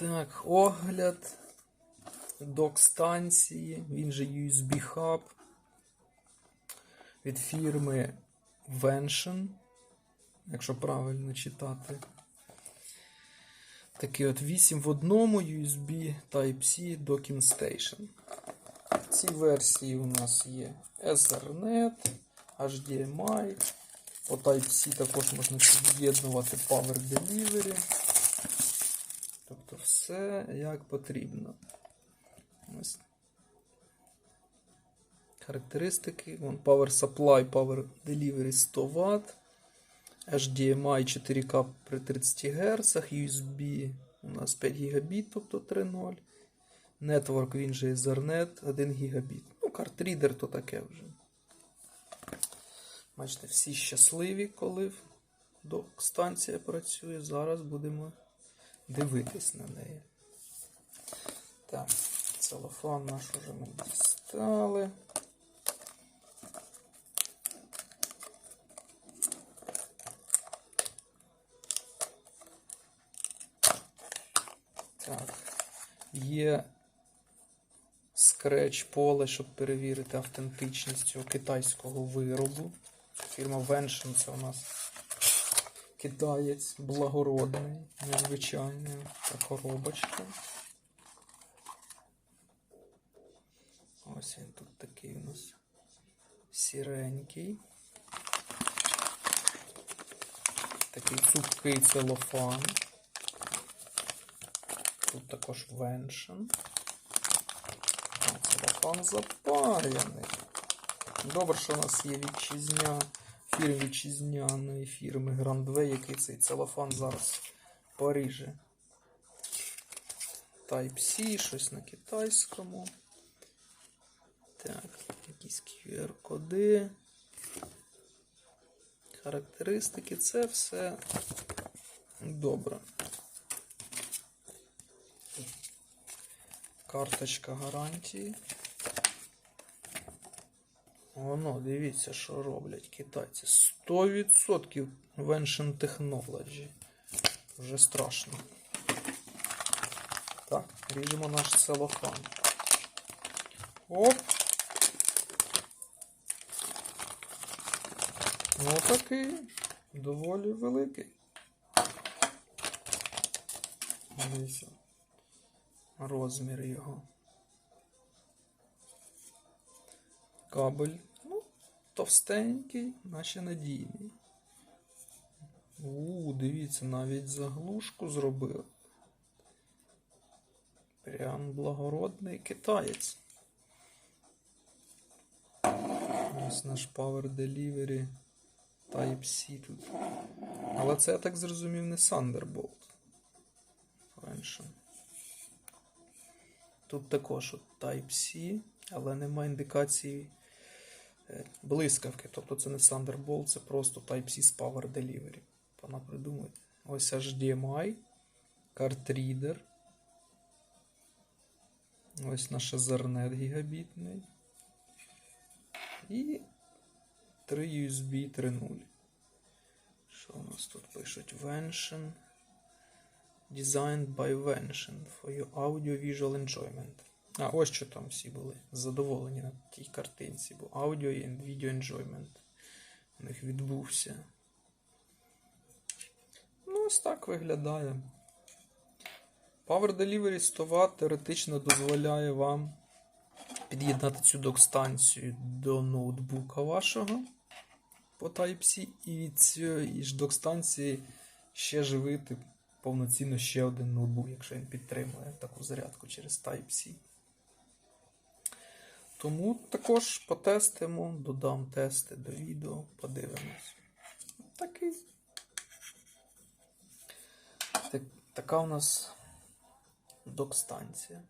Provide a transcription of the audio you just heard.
Так, огляд док-станції, він же USB Hub від фірми Vention, якщо правильно читати. Такий от 8 в одному USB Type-C Docking Station. В цій версії у нас є Ethernet, HDMI. По Type-C також можна під'єднувати Power Delivery. Все як потрібно. Ось. Характеристики. Вон Power Supply, Power Delivery 100 Вт. HDMI 4К при 30 Гц, USB у нас 5 Гб, тобто 3.0. Network, він же Ethernet 1 Гб. Ну, картрідер то таке вже. Бачите, всі щасливі, коли док-станція працює. Зараз будемо дивитись на неї. Так, целофан наш уже ми дістали. Так, є скреч поле, щоб перевірити автентичність цього китайського виробу. Фірма Vention це у нас китаєць благородний, незвичайний. Та коробочка. Ось він тут такий у нас сіренький. Такий цупкий целофан. Тут також веншн. Целофан запаяний. Добре, що у нас є вітчизня, фірм вітчизняної фірми Grandway, який цей целофан зараз поріже. Type-C, щось на китайському. Так, якісь QR-коди. Характеристики, це все добре. Карточка гарантії. Воно, дивіться, що роблять китайці. 100% Vention Technology. Вже страшно. Так, ріжемо наш целофан. Оп! Ну такий доволі великий. Дивіться. Розмір його. Кабель, ну, товстенький, наче надійний. У, дивіться, навіть заглушку зробили. Прям благородний китаєць. Ось наш Power Delivery Type-C тут. Але це, я так зрозумів, не Thunderbolt. Раніше. Тут також Type-C, але немає індикації блискавки. Тобто це не Thunderbolt, це просто Type-C з Power Delivery. Вона придумає. Ось HDMI, картрідер. Ось наш Ethernet гігабітний. І 3 USB 3.0. Що у нас тут пишуть? Vention. Designed by Vention for your audio visual enjoyment. А, ось що там всі були задоволені на тій картинці, бо audio and video enjoyment у них відбувся. Ну, ось так виглядає. Power Delivery 100 Вт теоретично дозволяє вам під'єднати цю док-станцію до ноутбука вашого по Type-C і від цієї ж док-станції ще живити повноцінно ще один ноутбук, якщо він підтримує таку зарядку через Type-C. Тому також потестимо, додам тести до відео, подивимось. Такий. Так, така у нас док-станція.